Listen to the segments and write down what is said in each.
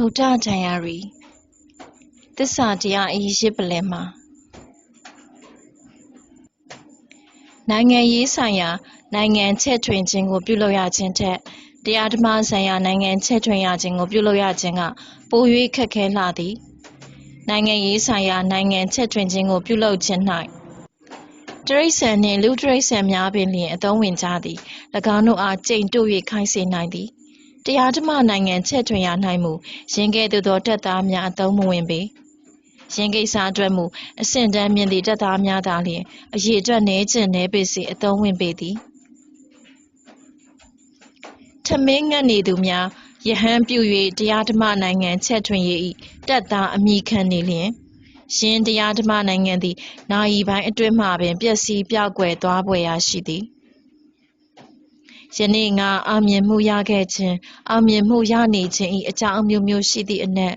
ဗုဒ္ဓဒိုင်ယာရီသစ္စာတရားအရေးပလင်မှာနိုင်ငံရေးဆိုင်ရာနိုင်ငံချက်ထွင်ခြင်းကို ပြုလုပ်ရခြင်းထက်တရားဓမ္မဆိုင်ရာနိုင်ငံချက်ထွင်ရခြင်းကိုပြုလုပ်ရခြင်းကပို၍ခက်ခဲလှသည်နိုင်ငံရေးဆိုင်ရာနိုင်ငံချက်ထွင်ခြင်းကိုပြုလုပ်ခြင်း၌တရိษံနှင့်လူတရိษံများပင်လျင်အသုံးဝင်ကြသည်၎င်းတို့အားကြိမ်တို့၍ခိုင်းစေနိုင်သည် တရားဓမ္မနိုင်ငံချက်ထွင်ရ၌မူယင်းကဲ့သို့သောတက်သားများအသုံးမဝင်ပေယင်းကိစ္စအတွက်မူအဆင့်တန်းမြင့်သည့်တက်သားများသာလျှင်အရေးအတွက်နည်းကျင်နည်းပေစေအသုံးဝင်ပေသည်ထမင်းငတ်နေသူများယဟန်ပြု၍တရားဓမ္မနိုင်ငံချက်ထွင်၏တက်သားအမိခံနေလျင်ရှင်တရားဓမ္မနိုင်ငံသည်နာယီပိုင်းအတွင်းမှပင်ပျက်စီးပြောက်ကွယ်သွားပွေရာရှိသည် ယနေ့ငါအောင်မြင်မှုရခဲ့ခြင်းအောင်မြင်မှုရနေခြင်း၏အကြောင်းအမျိုးမျိုးရှိသည့်အနက်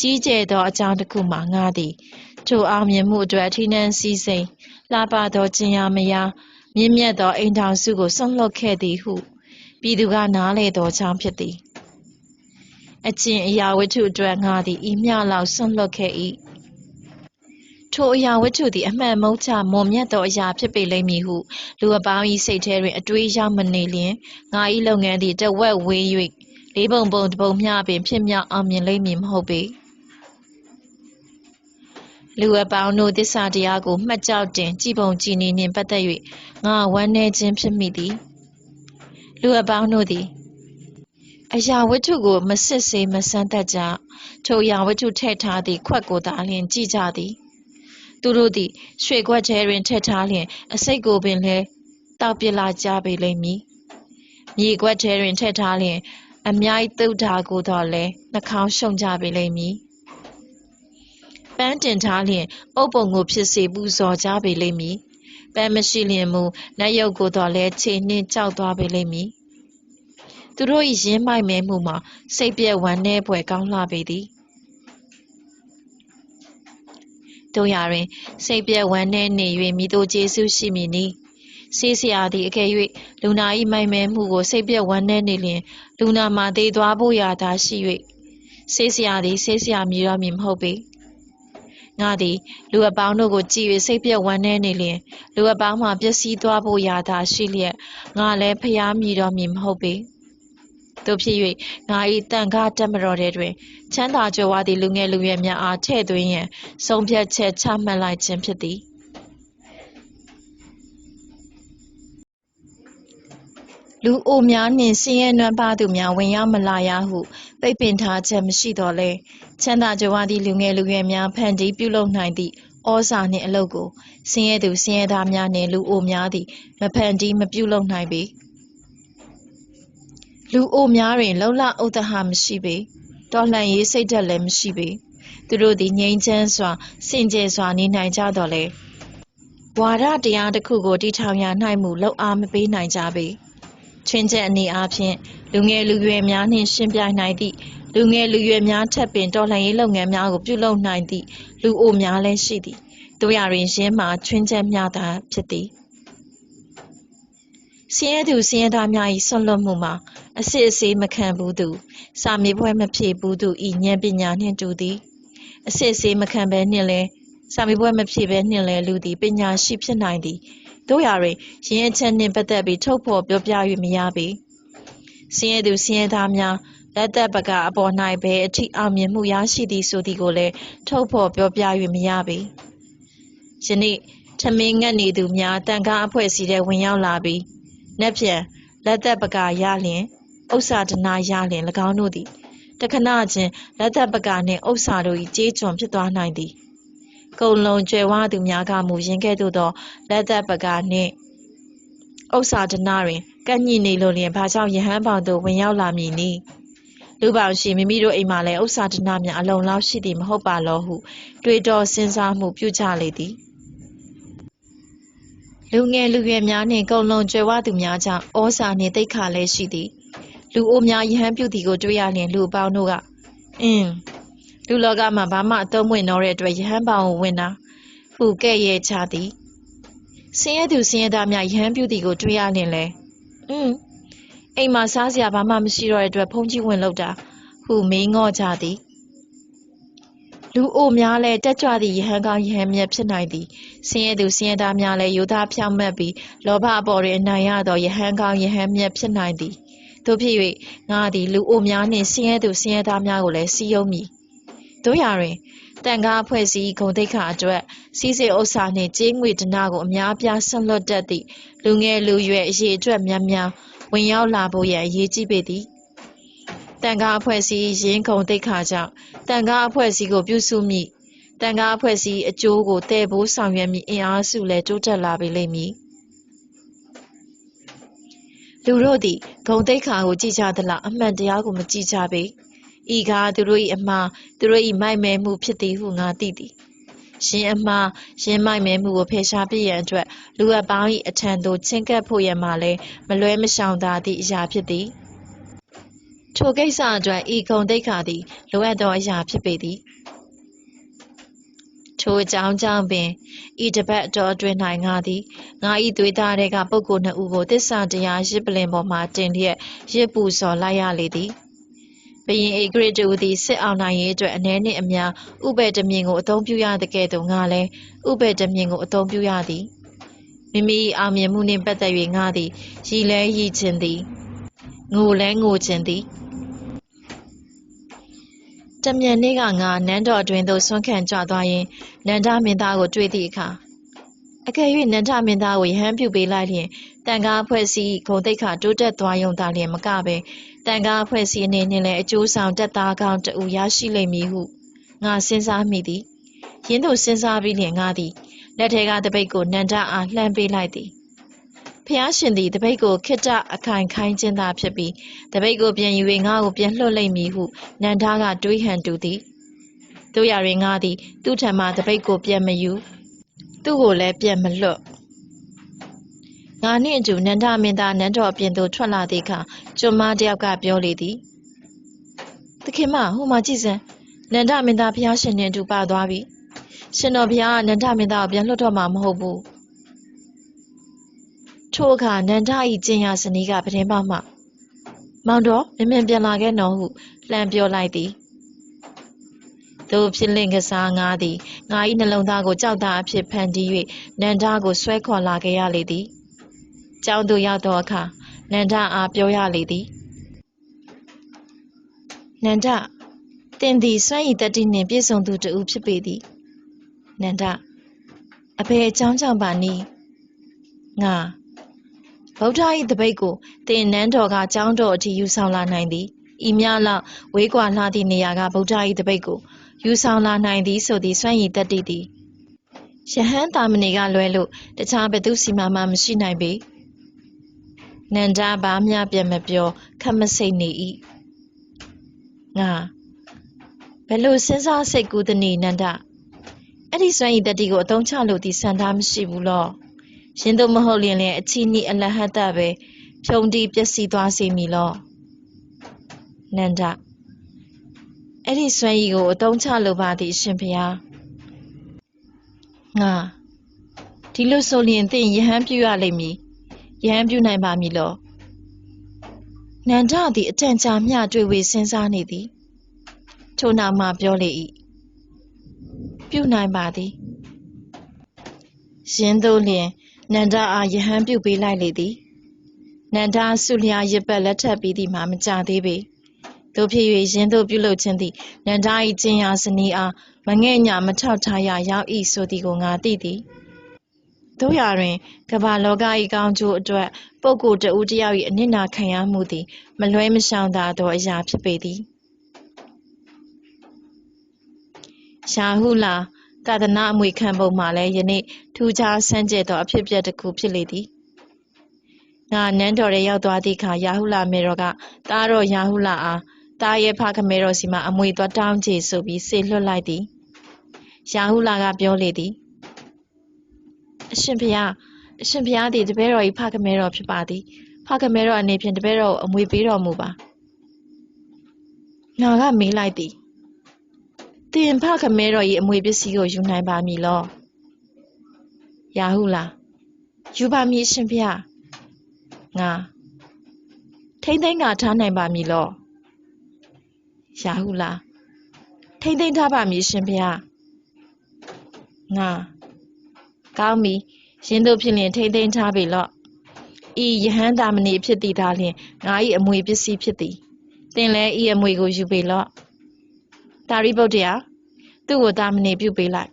ကြီးကျယ်သောအကြောင်းတစ်ခုမှာငါသည်ထိုအောင်မြင်မှုအတွက်အထီးနှံစည်းစိမ်လှပသောကျင်ရမယာမြင့်မြတ်သောအိမ်ထောင်စုကိုဆွန့်လွတ်ခဲ့သည်ဟုပြည်သူကနားလေသောကြောင့်ဖြစ်သည်အကျင့်အရာဝတ္ထုအတွက်ငါသည်ဤမျှလောက်ဆွန့်လွတ်ခဲ့၏ ထိုအရာဝတ္ထုသည်အမှန်မုတ်ချမွန်မြတ်သောအရာဖြစ်ပေလိမ့်မည်ဟုလူအပေါင်း၏စိတ်ထဲတွင်အတွေးရောက်မနေလျင်ငါ၏လုပ်ငန်းသည်တဝက်ဝေး၍လေးပုံပုံတစ်ပုံမျှပင်ဖြစ်မြောက်အောင်မြင်လိမ့်မည်မဟုတ်ပေလူအပေါင်းတို့သစ္စာတရားကိုမှတ်ကြောက်တင်ကြည်ပုံကြည်နေနှင့်ပတ်သက်၍ငါဝမ်းနည်းခြင်းဖြစ်မိသည်လူအပေါင်းတို့သည်အရာဝတ္ထုကိုမစစ်ဆေးမစမ်းသပ်ကြထိုအရာဝတ္ထုထည့်ထားသည့်ခွက်ကိုသာလျှင်ကြည့်ကြသည် သူတို့သည်ရွှေခွက်ထဲတွင်ထည့်ထားလျင်အစိတ်ကိုပင်လည်းတောက်ပစ်လာကြပေလိမ့်မည်မြေခွက်ထဲတွင်ထည့်ထားလျင် အမြိုက်သုဒ္ဓါကိုတော့လည်းနှာခေါင်းရှုံကြပေလိမ့်မည်ပန်းတင်ထားလျင်အုပ်ပုံကိုဖြစ်စေပူဇော်ကြပေလိမ့်မည်ပန်းမရှိလျင်မူနတ်ရုပ်ကိုတော့လည်းခြေနှင့်ကြောက်သွားပေလိမ့်မည်သူတို့၏ရင်းမိုက်မဲမှုမှာစိတ်ပြက်ဝမ်းနည်းဖွယ်ကောင်းလှပေသည် တို့ရာတွင် စိတ်ပြက်ဝမ်းနည်းနေ၍မိတို့ကျေးဇူးရှိမည်နီဆေးဆရာသည်အကယ်၍လူနာ၏မိုက်မဲမှုကိုစိတ်ပြက်ဝမ်းနည်းနေလျင် လူနာမှာသေသွားဖို့ရာသာရှိ၍ဆေးဆရာသည်ဆေးဆရာမြည်တော်မည်မဟုတ်ပေငါသည်လူအပေါင်းတို့ကိုကြည်၍စိတ်ပြက်ဝမ်းနည်းနေလျင်လူအပေါင်းမှပျက်စီးသွားဖို့ရာသာရှိလျက်ငါလည်းဖျားမြည်တော်မည်မဟုတ်ပေ တို့ဖြစ်၍ငါ၏တန်ခါတက်မတော်တဲ့တွင် ချမ်းသာကြွယ်ဝသည့်လူငယ်လူရွယ်များအားထည့်သွင်းရန်ဆုံးဖြတ်ချက်ချမှတ်လိုက်ခြင်းဖြစ်သည်လူအိုများနှင့်ဆင်းရဲနွမ်းပါးသူများဝင်ရောက်မလာရဟုပိတ်ပင်ထားချက်မရှိတော့လဲချမ်းသာကြွယ်ဝသည့်လူငယ်လူရွယ်များဖန်တီးပြုလုပ်နိုင်သည့်ဩဇာနှင့်အလုပ်ကိုဆင်းရဲသူဆင်းရဲသားများနှင့်လူအိုများသည်မဖန်တီးမပြုလုပ်နိုင်ပေ။ လူအိုများတွင် လုံလဥဒဟမရှိပေတော်လှန်ရေးစိတ်ဓာတ်လည်းမရှိပေသူတို့သည်ငြိမ်းချမ်းစွာစင်ကြယ်စွာနေနိုင်ကြတော်လဲဝါဒတရားတစ်ခုကိုတည်ထောင်ရ၌မူလောက်အားမပေးနိုင်ကြပေချင်းချက်အနေအားဖြင့်လူငယ်လူရွယ်များနှင့်ရှင်းပြနိုင်သည့်လူငယ်လူရွယ်များထက်ပင်တော်လှန်ရေးလုပ်ငန်းများကိုပြုလုပ်နိုင်သည့်လူအိုများလည်းရှိသည်တို့ရတွင်ရင်းမှာချွင်းချက်များသာဖြစ်သည် ဆင်းရဲသူဆင်းရဲသားများ၏ဆွလွတ်မှုမှာအစစ်အဆေးမခံဘူးသူစာမေးပွဲမဖြေဘူးသူဤဉာဏ်ပညာနှင့်တူသည်အစစ်အဆေးမခံဘဲနှင့်လဲစာမေးပွဲမဖြေဘဲနှင့်လဲလူသည်ပညာရှိဖြစ်နိုင်သည်တို့ရာတွင်ရင်းအချက်နှင့်ပတ်သက်ပြီးထုတ်ဖော်ပြောပြ၍မရပေဆင်းရဲသူဆင်းရဲသားများလက်သက်ပကအပေါ်၌ဘယ်အထိအောင်မြင်မှုရရှိသည်ဆိုသည်ကိုလည်းထုတ်ဖော်ပြောပြ၍မရပေယနေ့ထမင်းငတ်နေသူများတန်ခါအဖွဲ့အစည်းထဲဝင်ရောက်လာပြီး နက်ဖြန်လက်သက်ပကရလျင်ဥစ္စာဒနာရလျင်၎င်းတို့သည်တခဏချင်းလက်သက်ပကနှင့်ဥစ္စာတို့၏ကြေးကျွန်ဖြစ်သွားနိုင်သည်ကုံလုံးကျွယ်ဝသူများကမူရင်ကဲ့သို့သောလက်သက်ပကနှင့်ဥစ္စာဒနာတွင်ကန့်ညိနေလို့လျင်ဘာကြောင့်ယဟန်ပေါင်သို့ဝင်ရောက်လာမည်နည်းလူပေါင်းရှိမိမိတို့အိမ်မှာလည်းဥစ္စာဒနာများအလုံးလောက်ရှိသည်မဟုတ်ပါလောဟု တွေးတောစဉ်းစားမှုပြုကြလေသည် လူငယ်လူရွယ်များနှင့်ကုံလုံးကျွယ်ဝသူများကြောင့်ဩဇာနှင့်တိတ်ခါလည်းရှိသည်လူအိုများယဟန်ပြုသည်ကိုတွေ့ရလျင်လူအပေါင်းတို့ကအင်းလူလောကမှာဘာမှအသုံးဝင်တော့တဲ့အတွက်ယဟန်ပေါင်ကိုဝင်တာဟုကဲ့ရဲ့ချသည်ဆင်းရဲသူဆင်းရဲသားများယဟန်ပြုသည်ကိုတွေ့ရလျင်လေအင်းအိမ်မှာစားစရာဘာမှမရှိတော့တဲ့အတွက်ဖုန်ကြီးဝင်လောက်တာဟဟုမေးငေါ့ကြသည် လူအိုများလည်းတက်ကြွသည့်ယဟန်ကောင်းယဟန်မြတ်ဖြစ်နိုင်သည်ဆင်းရဲသူဆင်းရဲသားများလည်းယူသားဖြောင့်မတ်ပြီးလောဘအပေါ်တွင်အနိုင်ရသောယဟန်ကောင်းယဟန်မြတ်ဖြစ်နိုင်သည်တို့ဖြစ်၍ငါသည်လူအိုများနှင့်ဆင်းရဲသူဆင်းရဲသားများကိုလည်းစီယုံမည်တို့ရာတွင်တန်ကားအဖွဲ့စည်းဂုံတိတ်ခါအတွက်စီးစိဥစ္စာနှင့်ကြေးငွေဒနာကိုအများပြားဆွန့်လွတ်တတ်သည့်လူငယ်လူရွယ်အရေးအတွက်များများဝင်ရောက်လာဖို့ရန်အရေးကြီးပေသည် တန်ကားအဖွဲ့စည်းရင်းဂုံတိတ်ခါကြောင့်တန်ကားအဖွဲ့စည်းကိုပြုစုမိတန်ကားအဖွဲ့စည်းအကျိုးကိုတည်ဖို့ဆောင်ရွက်မိအင်အားစုလည်းတိုးတက်လာပေလိမ့်မည်လူတို့သည်ဂုံတိတ်ခါကိုကြည်ကြသလားအမှန်တရားကိုမကြည်ကြပေဤကားသူတို့၏အမှားသူတို့၏မိုက်မဲမှုဖြစ်သည်ဟုငါသိသည်ရှင်အမှားရှင်မိုက်မဲမှုကိုဖယ်ရှားပြရန်အတွက်လူအပ်ပေါင်း၏အထံသို့ချင်းကပ်ဖို့ရန်မှလည်းမလွဲမရှောင်သာသည့်အရာဖြစ်သည် ထိုကိစ္စအတွက်ဤဂုံတိတ်ခါသည်လိုအပ်သောအရာဖြစ်ပေသည်ထိုအကြောင်းကြောင့်ပင်ဤတပတ်တော်အတွင်း၌ငါသည်ငါဤသွေးသားတွေကပုဂ္ဂိုလ်နှစ်ဦးကိုတစ္ဆာတရားရစ်ပလင်ပေါ်မှတင်လျက်ရစ်ပူစော်လိုက်ရလေသည်ဘရင်ဧကရတူသည်စစ်အောင်နိုင်ရေးအတွက်အ ਨੇ နှင့်အများဥပေတမြင်ကိုအသုံးပြုရတဲ့ကဲ့သို့ငါလည်းဥပေတမြင်ကိုအသုံးပြုရသည်မိမိအောင်မြင်မှုနှင့်ပတ်သက်၍ငါသည်ရည်လဲရည်ခြင်းသည်ငိုလဲငိုခြင်းသည် တမြန်နေ့ကငါနန်းတော်အတွင်းသို့ဆွမ်းခံကြွသွားရင်နန္ဒမင်းသားကိုတွေ့သည့်အခါအကယ်၍နန္ဒမင်းသားကိုယဟန်ပြုပေးလိုက်လျင်တန်ကားဖွဲ့စည်းဂုံတိတ်ခတိုးတက်သွားရုံသာလျင်မကပဲတန်ကားဖွဲ့စည်းအနေနဲ့လည်းအကျိုးဆောင်တက်သားကောင်းတူရရှိလိမ့်မည်ဟုငါစဉ်းစားမိသည်ရင်းတို့စဉ်းစားပြီးလျင်ငါသည်လက်ထဲကတပိတ်ကိုနန္ဒအားလှမ်းပေးလိုက်သည် ဖျားရှင်သည်တပိတ်ကိုခိတ္တအခိုင်ခိုင်းခြင်းသာဖြစ်ပြီးတပိတ်ကိုပြန်ယူ၍ငါ့ကိုပြန်လွှတ်လိမ့်မည်ဟုနန္ဒာကတွေးဟန်တူသည်တို့ရရင်ငါသည် သူ့ထံမှတပိတ်ကိုပြန်မယူသူ့ကိုလည်းပြန်မလွတ်ငါနှင့်အတူနန္ဒမင်းသားနန်းတော်အပြင်သို့ထွက်လာသည့်အခါကျွမ်းမတယောက်ကပြောလေသည်သခင်မဟိုမှာကြည့်စမ်းနန္ဒမင်းသားဖျားရှင်နှင့်အတူပါသွားပြီရှင်တော်ဘုရားကနန္ဒမင်းသားကိုပြန်လွှတ်တော့မှာမဟုတ်ဘူး ထိုအခါနန္ဒ၏ကျင်ရဇနီးကပတင်းပေါက်မှမောင်တော်မင်းမင်းပြန်လာခဲ့နော်ဟုလှမ်းပြောလိုက်သည်သို့ဖြစ်လင့်ကစားငါသည်ငါ၏နှလုံးသားကိုကြောက်သားအဖြစ်ဖန်တီး၍နန္ဒကိုဆွဲခေါ်လာခဲ့ရလေသည်ကျောင်းသို့ရောက်သောအခါနန္ဒအားပြောရလေသည်နန္ဒတင်သည်စွမ်းရည်တတိနှင့်ပြည့်စုံသူတဦးဖြစ်ပေသည်နန္ဒအဖေအကြောင်းကြောင့်ပါနီးငါ ဗုဒ္ဓ၏တပိတ်ကိုတင်နန်းတော်ကကျောင်းတော်အထိယူဆောင်လာနိုင်သည်ဤများလောက်ဝေးကွာလှသည့်နေရာကဗုဒ္ဓ၏တပိတ်ကိုယူဆောင်လာနိုင်သည်ဆိုသည်စွန့်ရည်တတ်တည်သည်ယဟန်တာမဏေကလွဲလို့တခြားဘသူစီမမှမရှိနိုင်ပေနန္ဒာဘာမျှပြန်မပြောခက်မစိတ်နေ၏ငါဘယ်လိုစဉ်းစားစိတ်ကူးသည်နန္ဒအဲ့ဒီစွန့်ရည်တတ်တည်ကိုအသုံးချလို့ဒီစံသားမရှိဘူးလော ရင်တို့မဟုတ်လျင်လည်းအချီနီအလဟတ်တပဲဖြုံတီးပျက်စီးသွားစေမည်လောနန္ဒအဲ့ဒီစွမ်းရည်ကိုအသုံးချလိုပါသည်ရှင်ဖျားငါဒီလိုဆိုလျင်သင်ယဟန်ပြုရလိမ့်မည်ယဟန်ပြုနိုင်ပါမည်လောနန္ဒသည်အတန်ကြာမျှတွေ့ဝေစဉ်းစားနေသည်ထို့နောက်မှပြောလေ၏ပြုနိုင်ပါသည်ရင်းတို့လျင် နန္ဒအားယဟန်ပြုပေးလိုက်လေသည်နန္ဒဆုလျာရစ်ပတ်လက်ထပ်ပြီးသည်မှာမကြသေးပေတို့ဖြစ်၍ရင်းတို့ပြုလုပ်ခြင်းသည်နန္ဒ၏ကျင်ရာဇနီးအားမငဲ့ညမထောက်ထားရရောက်၏ဆိုသည်ကိုငါသိသည်တို့ရာတွင်ကမ္ဘာလောက၏ကောင်းကျိုးအတွက်ပုဂ္ဂိုလ်တဦးတယောက်၏အနစ်နာခံရမှုသည်မလွဲမရှောင်သာသောအရာဖြစ်ပေသည်ရှာဟုလာ သာသနာအမွေခံပုံမှာလည်းယနေ့ထူးခြားဆန်းကျဲသောအဖြစ်အပျက်တစ်ခုဖြစ်လေသည်ငါနန်းတော်ရဲရောက်သွားသည့်အခါယာဟုလာမေတော်ကတားတော်ယာဟုလာအားတားရဲ့ဖခမဲတော်စီမှအမွေသွားတောင်းချေဆိုပြီးဆေလွှတ်လိုက်သည်ယာဟုလာကပြောလေသည်အရှင်ဘုရားအရှင်ဘုရားသည်တပည့်တော်၏ဖခမဲတော်ဖြစ်ပါသည်ဖခမဲတော်အနေဖြင့်တပည့်တော်ကိုအမွေပေးတော်မူပါငါကမေးလိုက်သည် တင်ဖခမဲတော်၏အမွေပစ္စည်းကိုယူနိုင်ပါမည်လောရာဟုလားယူပါမည်ရှင်ဖေငါထိမ့်သိမ်းကထားနိုင်ပါမည်လောရာဟုလာထိမ့်သိမ့်ထားပါမည်ရှင်ဖေဟာငါကောင်းပြီရင်တို့ဖြစ်လျင်ထိမ့်သိမ့်ထားပြီလော့ဤယဟန်တာမဏိဖြစ်သည်သာလျှင်ငါ၏အမွေပစ္စည်းဖြစ်သည်သင်လည်းဤအမွေကိုယူပေလော့ တာရိပုတ္တရာသူ့ကိုတာမဏိပြုပေးလိုက်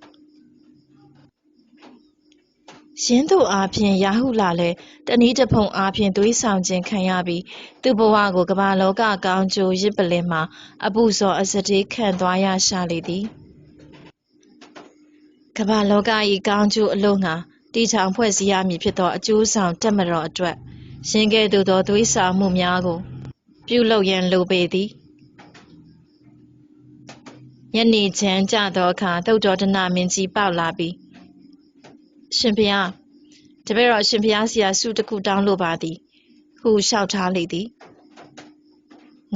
ရင်းတို့အားဖြင့်ရာဟုလာလည်းတနည်းတစ်ဖုံအားဖြင့်သွေးဆောင်ခြင်းခံရပြီးသူ့ဘဝကိုကမ္ဘာလောကကောင်းကျိုးရစ်ပလင်မှာအပုဇော်အစတေးခံသွားရရှာလေသည်ကမ္ဘာလောက၏ကောင်းကျိုးအလို့ငါတီချောင်ဖွဲ့စည်းရမည်ဖြစ်သောအကျိုးဆောင်တက်မတော်အတွက်ရင်းကဲ့သို့သောသွေးဆောင်မှုများကို ပြုလုပ်ရန်လိုပေသည် ညနေချမ်းကြသောအခါတုတ်တော်ဒနာမင်းကြီးပေါက်လာပြီးရှင်ဖျားတပည့်တော်ရှင်ဖျားစီယာဆုတစ်ခုတောင်းလိုပါသည်ဟုလျှောက်ထားလေသည်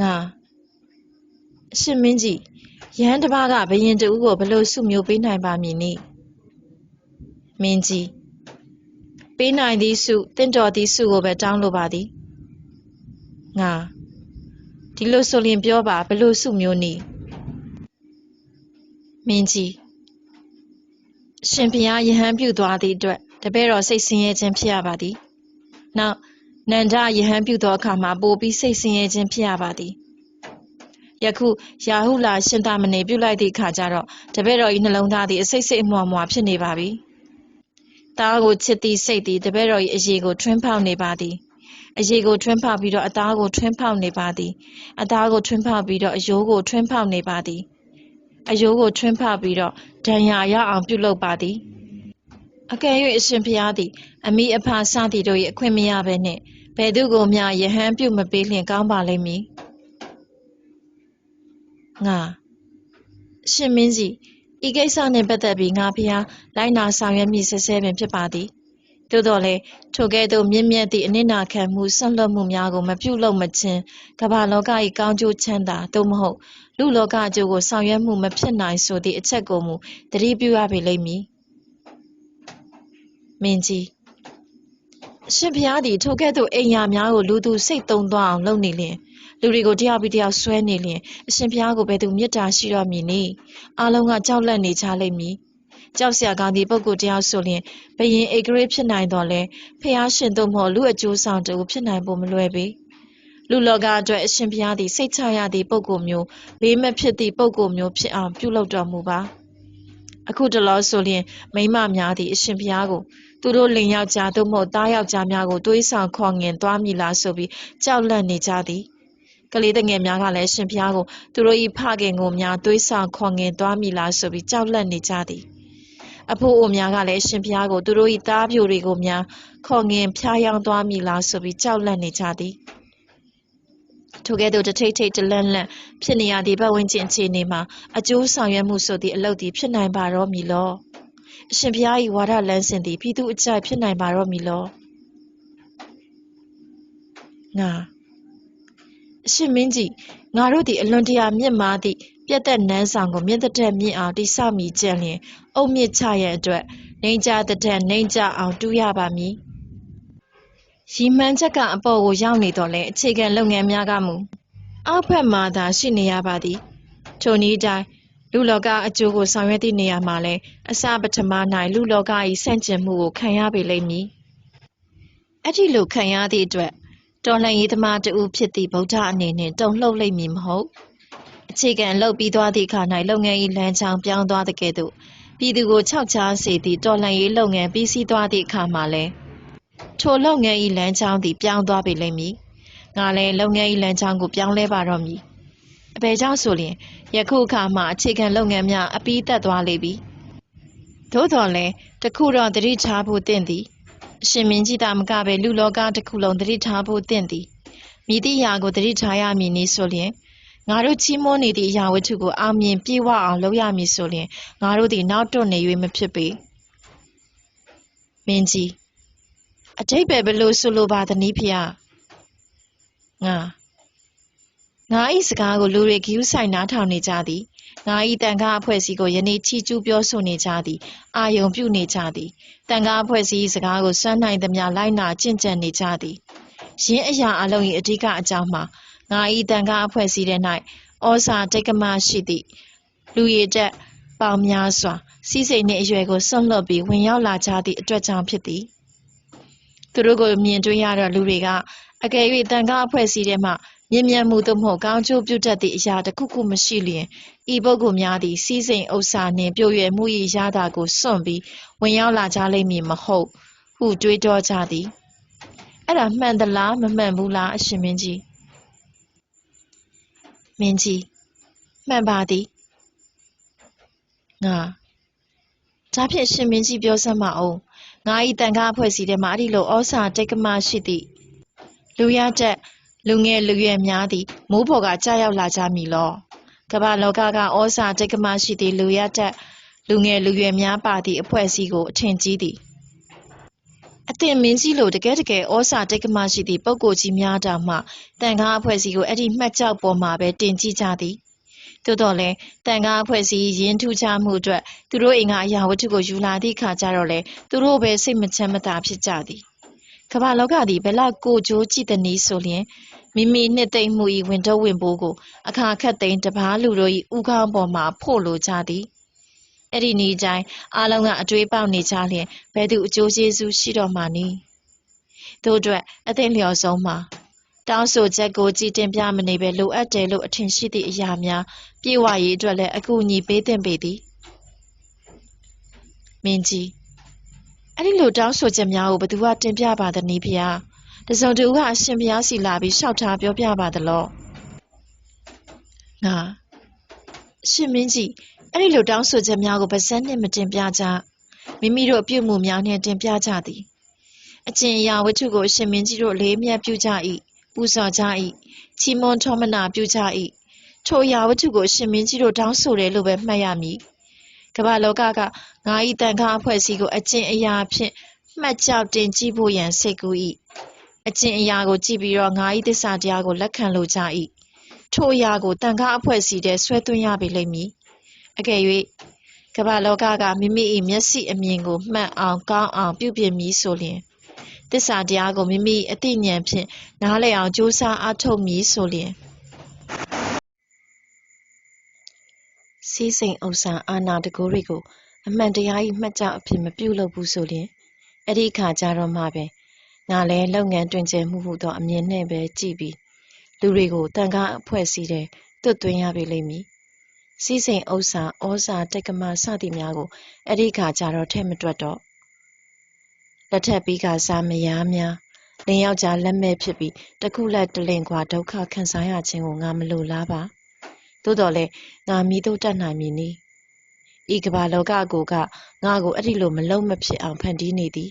ငါအရှင်မင်းကြီးရဟန်းတစ်ပါးကဘယင်တူကိုဘယ်လိုဆုမျိုးပေးနိုင်ပါမည်နည်းမင်းကြီးပေးနိုင်သည့်ဆုတင့်တော်သည့်ဆုကိုပဲတောင်းလိုပါသည်ငါဒီလိုဆိုရင်ပြောပါဘယ်လိုဆုမျိုးနည်း မင်းကြီးရှင်ဘုရားယဟန်ပြုသွားသည့်အတွက်တပည့်တော်စိတ်ဆင်းရဲခြင်းဖြစ်ရပါသည်နောက်နန္ဒယဟန်ပြုသောအခါမှာပိုပြီးစိတ်ဆင်းရဲခြင်းဖြစ်ရပါသည်ယခုယာဟုလာရှင်သာမဏေပြုလိုက်သည့်အခါကျတော့တပည့်တော်၏နှလုံးသားသည်အစိတ်စိတ်အမွှားမွှားဖြစ်နေပါပြီ။သားကိုချစ်သည့်စိတ်သည်တပည့်တော်၏အရေးကိုထွန်းဖောက်နေပါသည်။အရေးကိုထွန်းဖောက်ပြီးတော့အသားကိုထွန်းဖောက်နေပါသည်။အသားကိုထွန်းဖောက်ပြီးတော့အယိုးကိုထွန်းဖောက်နေပါသည်။ အယိုးကိုထွန်းဖောက်ပြီးတော့ဒဏ်ရာရအောင်ပြုလုပ်ပါသည်။အကယ်၍အရှင်ဖျားသည် အမိအဖစသည်တို့၏အခွင့်မရဘဲနှင့်ဘယ်သူကိုမျှယဟန်ပြုမပေးလျင်ကောင်းပါလိမ့်မည်။ငါရှင်မင်းကြီးဤကိစ္စနှင့်ပတ်သက်ပြီးငါဖျားလိုက်နာဆောင်ရွက်မည်ဆက်ဆဲပင်ဖြစ်ပါသည်သို့တော်လည်းထိုကဲ့သို့မြင့်မြတ်သည့်အနစ်နာခံမှုဆွန့်လွတ်မှုများကိုမပြုလုပ်မခြင်းကမ္ဘာလောက၏ကောင်းကျိုးချမ်းသာသို့မဟုတ် လူလောကအကျိုးကိုဆောင်ရွက်မှုမဖြစ်နိုင်ဆိုသည့်အချက်ကိုမူသတိပြုရပေလိမ့်မည်မင်းကြီးရှင်ဖျားသည်ထိုကဲ့သို့အိမ်ယာများကိုလူသူစိတ်သုံးသွားအောင်လုပ်နေလျင်လူတွေကိုတယောက်ပြီးတယောက်ဆွဲနေလျင်အရှင်ဘုရားကိုဘယ်သူမေတ္တာရှိတော့မည်နည်းအားလုံးကကြောက်လန့်နေကြလိမ့်မည်ကြောက်စရာကောင်းသည့်ပုဂ္ဂိုလ်တယောက်ဆိုလျင်ဘယင်ဧကရေဖြစ်နိုင်တော်လဲဖះရှင်တို့မဟုတ်လူအကျိုးဆောင်တူဖြစ်နိုင်ဖို့မလွယ်ပေ လူလောကအတွက်အရှင်ဘုရားသည်စိတ်ချရသည့်ပုဂ္ဂိုလ်မျိုးဘေးမဖြစ်သည့်ပုဂ္ဂိုလ်မျိုးဖြစ်အောင်ပြုလုပ်တော်မူပါအခုတလောဆိုလျင်မိမများသည်အရှင်ဘုရားကိုသူတို့လင်ယောက်ျားသို့မဟုတ်သားယောက်ျားများကိုတွေးဆောင်ခေါ်ငင်သွားမိလားဆိုပြီးကြောက်လန့်နေကြသည်ကလေးတငယ်များကလည်းရှင်ဖျားကိုသူတို့၏ဖခင်ကိုများသွေးဆောင်ခေါ်ငင်သွားမိလားဆိုပြီးကြောက်လန့်နေကြသည်အဖိုးအိုများကလည်းရှင်ဖျားကိုသူတို့၏သားပြိုတွေကိုများခေါ်ငင်ဖျားယောင်းသွားမိလားဆိုပြီးကြောက်လန့်နေကြသည် ထိုကဲ့သို့တထိတ်ထိတ်တလန့်လန့်ဖြစ်နေရသည့်ပတ်ဝန်းကျင်အခြေအနေမှာအကျိုးဆောင်ရွက်မှုဆိုသည့်အလုပ်သည်ဖြစ်နိုင်ပါတော့မည်လောအရှင်ဘုရား၏ဝါဒလမ်းစဉ်သည်ပြည်သူအကြိုက်ဖြစ်နိုင်ပါတော့မည်လောငါအရှင်မင်းကြီးငါတို့သည်အလွန်တရာမြင့်မားသည့်ပြတ်သက်နန်းဆောင်ကိုမြင့်သက်မြင့်အောင်တိဆောက်မိကြလျင်အုတ်မြစ်ချရန်အတွက်နှိမ်ကြတဲ့နှိမ်ကြအောင်တူးရပါမည် ရီမှန်းချက်ကအပေါ်ကိုရောက်နေတော့လဲအခြေခံလုပ်ငန်းများကမူအောက်ဖက်မှသာရှိနေရပါသည်ထိုနည်းတိုင်းလူလောကအကျိုးကိုဆောင်ရွက်သည့်နေရာမှာလဲအစပထမ၌လူလောက၏ဆန့်ကျင်မှုကိုခံရပေလိမ့်မည်အဲ့ဒီလိုခံရသည့်အတွက်တော်လှန်ရေးသမားတဦးဖြစ်သည့်ဗုဒ္ဓအနေနဲ့တုံလှုပ်လိမ့်မည်မဟုတ်အခြေခံလှုပ်ပြီးသွားသည့်အခါ၌လုပ်ငန်း၏လမ်းကြောင်းပြောင်းသွားတဲ့ကဲ့သို့ပြည်သူကိုခြောက်ခြားစေသည့်တော်လှန်ရေးလုပ်ငန်းပြီးစီးသွားသည့်အခါမှာလည်း ထိုလုပ်ငန်း၏လမ်းကြောင်းသည်ပြောင်းသွားပေလိမ့်မည်ငါလည်းလုပ်ငန်း၏လမ်းကြောင်းကိုပြောင်းလဲပါတော့မည်အဘယ်ကြောင့်ဆိုလျင်ယခုအခါမှာအခြေခံလုပ်ငန်းများအပြီးသက်သွားလေပြီသို့တော်လည်းတခုတော့တတိချဖို့တင့်သည်အရှင်မင်းကြီးတာမကပဲလူလောကတစ်ခုလုံးတတိထားဖို့တင့်သည်မိသည့်ရာကိုတတိထားရမည်နည်းဆိုလျင်ငါတို့ချီးမွမ်းနေသည့်အရာဝတ္ထုကိုအောင်မြင်ပြေဝအောင်လုပ်ရမည်ဆိုလျင်ငါတို့သည်နောက်တွန့်နေ၍မဖြစ်ပေမင်းကြီး အတိတ်ပဲဘလို့ဆိုလိုပါသနည်းဖျားငါငါဤစကားကိုလူတွေဂယူးဆိုင်နားထောင်နေကြသည်ငါဤတန်ခါအဖွဲ့အစည်းကိုယနေ့ချီကျူးပြောဆိုနေကြသည်အာယုံပြုနေကြသည်တန်ခါအဖွဲ့အစည်းစကားကိုစွမ်းနိုင်သမျှလိုက်နာကျင့်ကြံနေကြသည်ရင်းအရာအလုံး၏အဓိကအကြောင်းမှာငါဤတန်ခါအဖွဲ့အစည်းထဲ၌ဩဇာတိတ်ကမရှိသည့်လူရည်တက်ပေါင်းများစွာစီးစိမ်နှင့်အရွယ်ကိုစွန့်လွတ်ပြီးဝင်ရောက်လာကြသည့်အတွက်ကြောင့်ဖြစ်သည် သူတို့ကိုမြင်တွေ့ရတော့လူတွေကအကယ်၍တန်ခါအဖွဲ့အစည်းထဲမှမြင်မြန်မှုသို့မဟုတ်ကောင်းကျိုးပြုတတ်သည့်အရာတစ်ခုခုမရှိလျင်ဤပုဂ္ဂိုလ်များသည်စီးစိမ်ဥစ္စာနှင့်ပြိုရွယ်မှု၏ရတာကိုစွန့်ပြီးဝင်ရောက်လာကြလိမ့်မည်မဟုတ်ဟုတွေးတောကြသည်အဲ့ဒါမှန်သလားမမှန်ဘူးလားအရှင်မင်းကြီးမင်းကြီးမှန်ပါသည်ငါ ဒါဖြင့်ရှင်မင်းကြီးပြောစမ်းမအောင်ငါဤတန်ခါအဖွဲ့အစည်းထဲမှာအဲ့ဒီလိုဩစာတိတ်ကမရှိသည့်လူရတက်လူငယ်လူရွယ်များသည်မိုးဖော်ကကြာရောက်လာကြမည်လောကမ္ဘာလောကကဩစာတိတ်ကမရှိသည့်လူရတက်လူငယ်လူရွယ်များပါသည့်အဖွဲ့အစည်းကိုအထင်ကြီးသည်အသင်မင်းကြီးလိုတကယ်တကယ်ဩစာတိတ်ကမရှိသည့်ပုဂ္ဂိုလ်ကြီးများတောင်မှတန်ခါအဖွဲ့အစည်းကိုအဲ့ဒီမှတ်ကြောက်ပေါ်မှာပဲတင်ကြည့်ကြသည် သို့တော်လည်းတန်ခါအဖွဲ့အစည်းရင်းထူးခြားမှုအတွက်သူတို့အိမ်ကအရာဝတ္ထုကိုယူလာသည့်အခါကျတော့လေသူတို့ပဲစိတ်မချမ်းမသာဖြစ်ကြသည်ကမ္ဘာလောကသည်ဘယ်လောက်ကိုကြိုးကြည့်သည်နည်းဆိုလျင်မိမိနှစ်သိမ့်မှု၏ဝင်တော့ဝင်ပိုးကိုအခါခတ်သိမ်းတပားလူတို့၏ဥကောင်းပေါ်မှဖို့လိုကြသည်အဲ့ဒီနေ့တိုင်းအားလုံးကအတွေးပေါက်နေကြလျင်ဘယ်သူအကျိုးကျေးဇူးရှိတော့မှနည်းတို့အတွက်အသင့်လျော်ဆုံးမှာ တောင်းဆိုချက်ကိုကြည်တင်ပြမနေပဲလိုအပ်တယ်လို့အထင်ရှိသည့်အရာများပြေဝရေးအတွက်လည်းအကူအညီပေးသင့်ပေသည်မင်းကြီးအဲ့ဒီလိုတောင်းဆိုချက်များကိုဘသူကတင်ပြပါသနည်းဖေဟာတစုံတဦးကအရှင်ဘုရားစီလာပြီးလျှောက်ထားပြောပြပါသလောငါအရှင်မင်းကြီးအဲ့ဒီလိုတောင်းဆိုချက်များကိုဗစက်နှင့်မတင်ပြကြမိမိတို့အပြုမှုများနှင့်တင်ပြကြသည်အကျင့်အရာဝတ္ထုကိုအရှင်မင်းကြီးတို့အလေးအမြတ်ပြုကြ၏ ပူဇော်ကြ၏ချီးမွမ်းထောမနာပြုကြ၏ထိုအရာဝတ္ထုကိုအရှင်မင်းကြီးတို့တောင်းဆိုတယ်လို့ပဲမှတ်ရမည်ကမ္ဘာလောကကငါ၏တန်ခါအဖွဲ့အစည်းကိုအကျင့်အရာဖြင့်မှတ်ကြောက်တင်ကြည့်ဖို့ရန်စိတ်ကူး၏အကျင့်အရာကိုကြည့်ပြီးတော့ငါ၏သစ္စာတရားကိုလက်ခံလိုကြ၏ထိုအရာကိုတန်ခါအဖွဲ့အစည်းထဲဆွဲသွင်းရပေလိမ့်မည်အကယ်၍ကမ္ဘာလောကကမိမိ၏မျက်စိအမြင်ကိုမှတ်အောင်ကောင်းအောင်ပြုပြင်မည်ဆိုလျင် သစ္စာတရားကိုမိမိအသိဉာဏ်ဖြင့်နားလည်အောင်ကြိုးစားအားထုတ်မည်ဆိုလျင်စီးစိမ်ဥစ္စာအာနာတကိုးတွေကိုအမှန်တရား၏မှတ်ကြောက်အဖြစ်မပြုလုပ်ဘူးဆိုလျင်အဲ့ဒီအခါကျတော့မှပဲငါလည်းလုပ်ငန်းတွင်ကျယ်မှုဟုသောအမြင်နဲ့ပဲကြည့်ပြီးလူတွေကိုတန်ခါအဖွဲ့အစည်းတဲ့တွတ်သွင်းရပေလိမ့်မည်စီးစိမ်ဥစ္စာဩဇာတက္ကမစသည်များကိုအဲ့ဒီအခါကျတော့ထဲ့မတွက်တော့ လက်ထက်ပြီးကစားမယားများလင်ယောက်ျားလက်မဲ့ဖြစ်ပြီးတခုလက်တလင်ခွာဒုက္ခခံစားရခြင်းကိုငါမလိုလားပါသို့တော်လည်းငါမိတို့တတ်နိုင်မည်နီဤကမ္ဘာလောကကိုကငါကိုအဲ့ဒီလိုမလုံးမဖြစ်အောင်ဖန်တီးနေသည်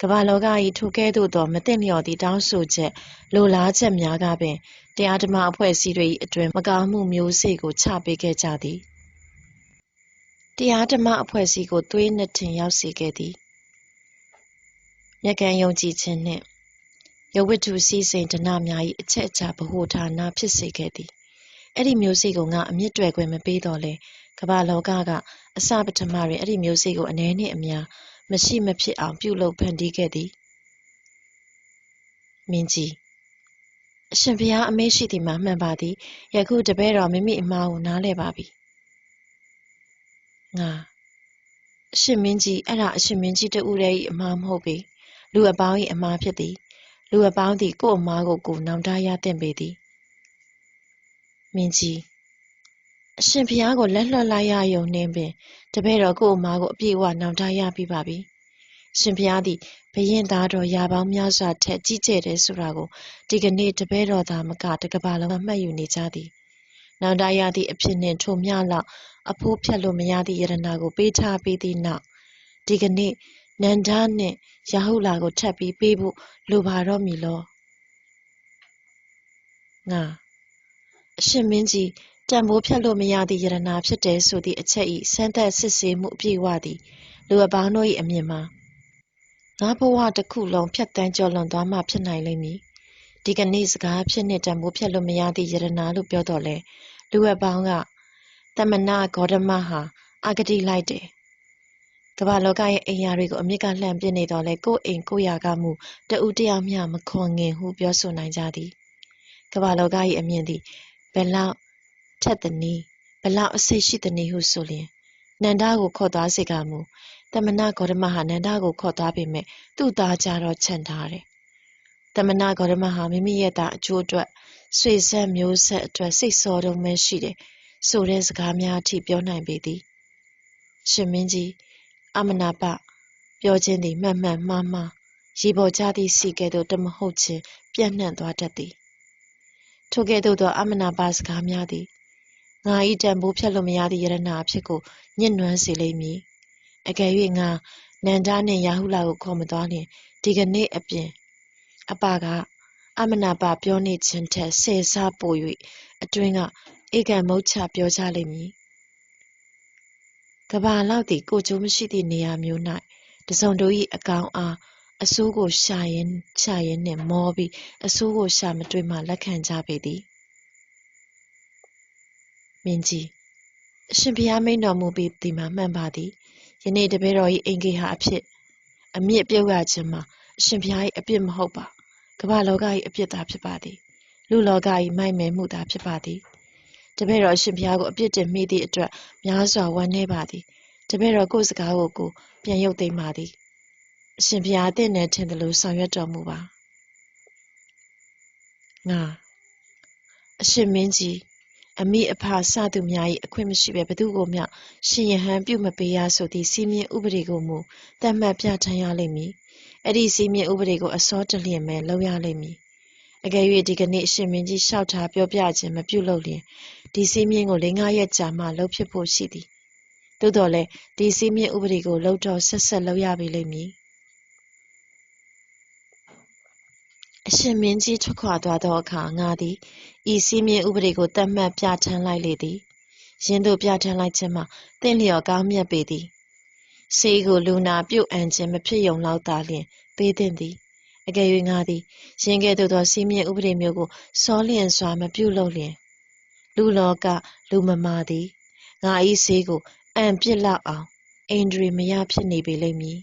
ကမ္ဘာလောက၏ထိုကဲ့သို့သောမသိလျော်သည့်တောင်းဆိုချက်လိုလားချက်များကပင်တရားဓမ္မအဖွဲ့အစည်းတွေ၏အတွင်မကောင်းမှုမျိုးစေ့ကိုချပေးခဲ့ကြသည်တရားဓမ္မအဖွဲ့အစည်းကိုသွေးနှစ်ထင်ရောက်စေခဲ့သည် မြက်ကံယုံကြည်ခြင်းနှင့်ရုပ်ဝတ္ထုစည်းစိမ်ဒနာများ၏အချက်အချာဗဟုဌာနဖြစ်စေခဲ့သည်အဲ့ဒီမျိုးစေ့ကိုငါအမြင့်တွယ်ခွင့်မပေးတော့လဲကမ္ဘာလောကကအစပထမတွင်အဲ့ဒီမျိုးစေ့ကိုအ ਨੇ နှင့်အများမရှိမဖြစ်အောင်ပြုလုပ်ဖန်တီးခဲ့သည်မင်းကြီးအရှင်ဘုရားအမေးရှိသည်မှာမှန်ပါသည်ယခုတပည့်တော်မိမိအမှားကိုနားလည်ပါပြီငါအရှင်မင်းကြီးအဲ့ဒါအရှင်မင်းကြီးတူရဲ့အမှားမဟုတ်ပေ လူအပေါင်း၏အမှားဖြစ်သည်လူအပေါင်းသည်ကိုယ့်အမှားကိုကိုယ်နောင်တရသင့်ပေသည်မင်းကြီးအရှင်ဘုရားကိုလက်လွှတ်လိုက်ရယုံနှင်းပင်တပည့်တော်ကိုယ့်အမားကိုအပြည့်အဝနောင်တရပြီးပါပြီရှင်ဘုရားသည်ဘယင်သားတော်ရာပေါင်းများစွာထက်ကြီးကျယ်တယ်ဆိုတာကိုဒီကနေ့တပည့်တော်သားမကတကဘာလုံးမှတ်ယူနေကြသည်နောင်တရသည့်အဖြစ်နှင့်ထိုမြလောက်အဖိုးဖြတ်လို့မရသည့်ယရနာကိုပေးထားပေးသည့်နောက်ဒီကနေ့ နန္ဒာနှင့် ရာဟုလာကို ထပ်ပြီးပေးဖို့ လိုပါတော့မည်လော ငါ အရှင်မင်းကြီး တန်ဖိုးဖြတ်လို့မရသည့်ယရနာဖြစ်တယ်ဆိုသည့်အချက်၏စမ်းသပ်စစ်ဆေးမှု အပြည့်အဝသည် လူအပေါင်းတို့၏အမြင်မှာ ငါဘဝတစ်ခုလုံး ဖြတ်တန်းကျော်လွန်သွားမှ ဖြစ်နိုင်လိမ့်မည် ဒီကနေ့ စကားဖြစ်နဲ့တန်ဖိုးဖြတ်လို့မရသည့်ယရနာလို့ ပြောတော့လေလူအပေါင်းကတမနာဂေါတမဟာအာဂတိလိုက်တယ် ကမ္ဘာလောကရဲ့အိမ်ယာတွေကိုအမြင့်ကလှမ်းပြနေတော့လေကိုယ့်အိမ်ကိုယ့်ယာကမှုတဦးတယောက်မျှမခွန်ငင်ဟုပြောဆိုနိုင်ကြသည်ကမ္ဘာလောက၏အမြင်သည်ဘယ်လောက်ထက်သည်နီဘလောက်အစိတ်ရှိသည်နီဟုဆိုလျင်နန္ဒကိုခေါ်သွားစေကမူတမနာဂေါတမဟာနန္ဒကိုခေါ်သွားပေမဲ့သူ့သားကြတော့ချန်ထားတယ်တမနာဂေါတမဟာမိမိရဲ့သားအကျိုးအတွက်ဆွေဆက်မျိုးဆက်အတွက်စိတ်ဆောတုံးပဲရှိတယ်ဆိုတဲ့စကားများအထိပြောနိုင်ပေသည်ရှင်မင်းကြီး အမနာပ ပြောခြင်းသည် မှန်မှန်မှားမှား ရေပေါ်ကြသည့်စီကဲ့သို့တမဟုတ်ခြင်းပြန့်နှံ့သွားတတ်သည် ထိုကဲ့သို့သော အမနာပစကားများသည် ငါဤတန်ဖိုးဖြတ်လို့မရသည့်ယရနာအဖြစ်ကိုညှဉ်းနှွမ်းစေလိမ့်မည် အကယ်၍ငါ နန္ဒာနှင့် ရာဟုလာကို ခေါ်မသွားလျင် ဒီကနေ့အပြင် အပက အမနာပ ပြောနေခြင်းထက် ဆယ်ဆပို၍အတွင်းက ဧကံမုတ်ချပြောကြလိမ့်မည် ကဘာလောက်သည်ကိုကျိုးမရှိသည့်နေရာမျိုး၌တစုံတို့၏အကောင်အားအဆိုးကိုရှာရင်ရှာရင်နှင့်မောပြီးအဆိုးကိုရှာမတွေ့မှလက်ခံကြပေသည်မင်းကြီးအရှင်ဘုရားမိန်တော်မူပြီးဒီမှာမှန်ပါသည်ယနေ့တပည့်တော်၏အင်္ဂေဟာအဖြစ်အမြင့်ပြုတ်ရခြင်းမှာအရှင်ဘုရား၏အပြစ်မဟုတ်ပါကမ္ဘာလောက၏အပြစ်သာဖြစ်ပါသည်လူလောက၏မိုက်မယ်မှုသာဖြစ်ပါသည် တပည့်တော်အရှင်ဘုရားကိုအပြစ်တင်မိသည့်အတွက်များစွာဝမ်းနည်းပါသည်တပည့်တော်ကိုယ်စကားကိုကိုပြန်ရုပ်သိမ်းပါသည်အရှင်ဘုရားတင့်နဲ့ထင်တယ်လို့ဆောင်ရွက်တော်မူပါငါအရှင်မင်းကြီးအမိအဖစသူများ၏အခွင့်မရှိပဲဘသူကိုမျှရှင်ယဟန်ပြုမပေးရဆိုသည့်စီမင်းဥပဒေကိုမူတတ်မှတ်ပြဋ္ဌာန်းရလိမ့်မည်အဲ့ဒီစီမင်းဥပဒေကိုအစောတလျင်ပဲလုပ်ရလိမ့်မည် အကယ်၍ဒီကနေ့အရှင်မင်းကြီးလျှောက်ထားပြောပြခြင်းမပြုလုပ်လျင်ဒီစီမင်းကို၄-၅ရက်ကြာမှလှုပ်ဖြစ်ဖို့ရှိသည်သို့တော်လည်းဒီစီးမြင့်ဥပဒေကိုလှုပ်တော့ဆက်ဆက်လုပ်ရပြီလိမ့်မည်အရှင်မင်းကြီးထွက်ခွာသွားသောအခါငါသည်ဤစီးမြင့်ဥပဒေကိုတတ်မှတ်ပြဋ္ဌာန်းလိုက်လေသည်ရင်းတို့ပြဋ္ဌာန်းလိုက်ခြင်းမှာတင့်လျော်ကောင်းမြတ်ပေသည်ဆေးကိုလူနာပြုတ်အံခြင်းမဖြစ်ယုံလောက်သာလျှင်ပေးသင့်သည် အကယ်၍ငါသည်ရင်းကဲ့သို့သောစီးမြင့်ဥပဒေမျိုးကိုစောလျင်စွာမပြုလုပ်လျင်လူလောကလူမမာသည်ငါဤဆေးကိုအံပြစ်လောက်အောင်အိန္ဒြေမရဖြစ်နေပေလိမ့်မည်